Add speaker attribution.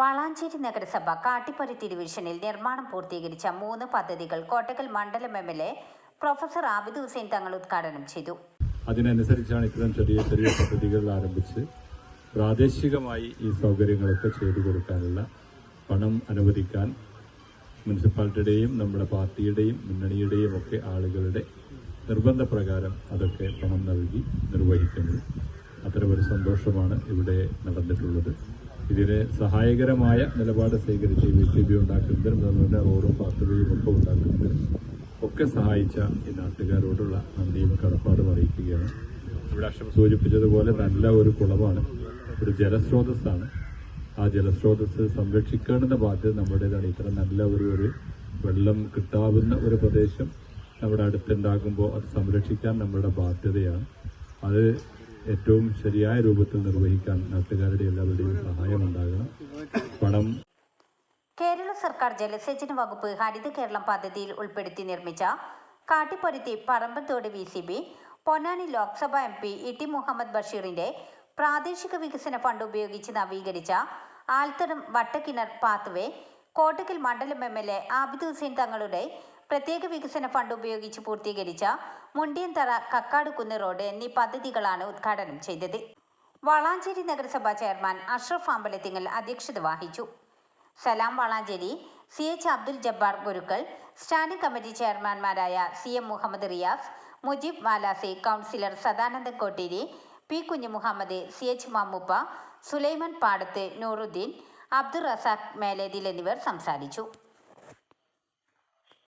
Speaker 1: വളാഞ്ചേരി നഗരസഭ കാട്ടിപ്പരുത്തി ഡിവിഷനിൽ നിർമ്മാണം പൂർത്തീകരിച്ച മൂന്ന് പദ്ധതികൾ കോട്ടക്കൽ മണ്ഡലം M L A professor Abid Hussain Thangal ഉദ്ഘാടനം ചെയ്തു.
Speaker 2: അതിനനുസരിച്ചാണ് ഇത്തരം ചെറിയ ചെറിയ പദ്ധതികൾ ആരംഭിച്ച് പ്രാദേശികമായി ഈ സൗകര്യങ്ങളൊക്കെ ചെയ്തു കൊടുക്കാനുള്ള പണം അനുവദിക്കാൻ മുനിസിപ്പാലിറ്റിയുടെയും നമ്മുടെ പാർട്ടിയുടെയും മുന്നണിയുടെയും ഒക്കെ ആളുകളുടെ നിർബന്ധപ്രകാരം അതൊക്കെ പണം നൽകി നിർവഹിക്കുന്നു. അത്തരമൊരു സന്തോഷമാണ് ഇവിടെ നടന്നിട്ടുള്ളത്. ഇതിന് സഹായകരമായ നിലപാട് സ്വീകരിച്ച് വി ടി ബി ഉണ്ടാക്കുന്നതിനും ഗവൺമെന്റ് റോഡും ഒക്കെ ഉണ്ടാക്കുന്നതിനും ഒക്കെ സഹായിച്ച ഈ നാട്ടുകാരോടുള്ള നന്ദിയും കടപ്പാടും അറിയിക്കുകയാണ്. ഇവിടെ അക്ഷം സൂചിപ്പിച്ചതുപോലെ നല്ല ഒരു കുളമാണ്. ഒരു ജലസ്രോതസ്സാണ്. ആ ജലസ്രോതസ് സംരക്ഷിക്കേണ്ടുന്ന ബാധ്യത നമ്മുടേതാണ്. ഇത്ര നല്ല ഒരു ഒരു വെള്ളം കിട്ടാവുന്ന ഒരു പ്രദേശം നമ്മുടെ അടുത്തുണ്ടാകുമ്പോൾ അത് സംരക്ഷിക്കാൻ നമ്മുടെ ബാധ്യതയാണ്. അത് ഏറ്റവും ശരിയായ രൂപത്തിൽ നിർവഹിക്കാൻ നാട്ടുകാരുടെ എല്ലാവരുടെയും സഹായം ഉണ്ടാകണം പണം
Speaker 1: കേരള സർക്കാർ ജലസേചന വകുപ്പ് ഹരിത കേരളം പദ്ധതിയിൽ ഉൾപ്പെടുത്തി നിർമ്മിച്ച Kattipparuthi Parambathodu V C B Ponnani Lok Sabha M P E T Muhammad ബഷീറിന്റെ പ്രാദേശിക വികസന ഫണ്ട് ഉപയോഗിച്ച് നവീകരിച്ച ആൽത്തടം വട്ടക്കിണർ പാത്വേ കോട്ടക്കൽ മണ്ഡലം M L A Abid Hussain തങ്ങളുടെ പ്രത്യേക വികസന ഫണ്ട് ഉപയോഗിച്ച് പൂർത്തീകരിച്ച മുണ്ടിയന്തറ കക്കാടുകുന്ന് റോഡ് എന്നീ പദ്ധതികളാണ് ഉദ്ഘാടനം ചെയ്തത്. വളാഞ്ചേരി നഗരസഭാ ചെയർമാൻ അഷ്റഫ് അമ്പലത്തിങ്ങൽ അധ്യക്ഷത വഹിച്ചു. Salam Valanchery C H Abdul Jabbar Gurukkal standing committee ചെയർമാൻമാരായ C M Muhammad Riyas Mujeeb Valasi councillor Sadanandan Kotteri P Kunju Muhammad C H Mammuppa Sulaiman Padath Nooruddeen Abdul Razak Melethil എന്നിവർ സംസാരിച്ചു.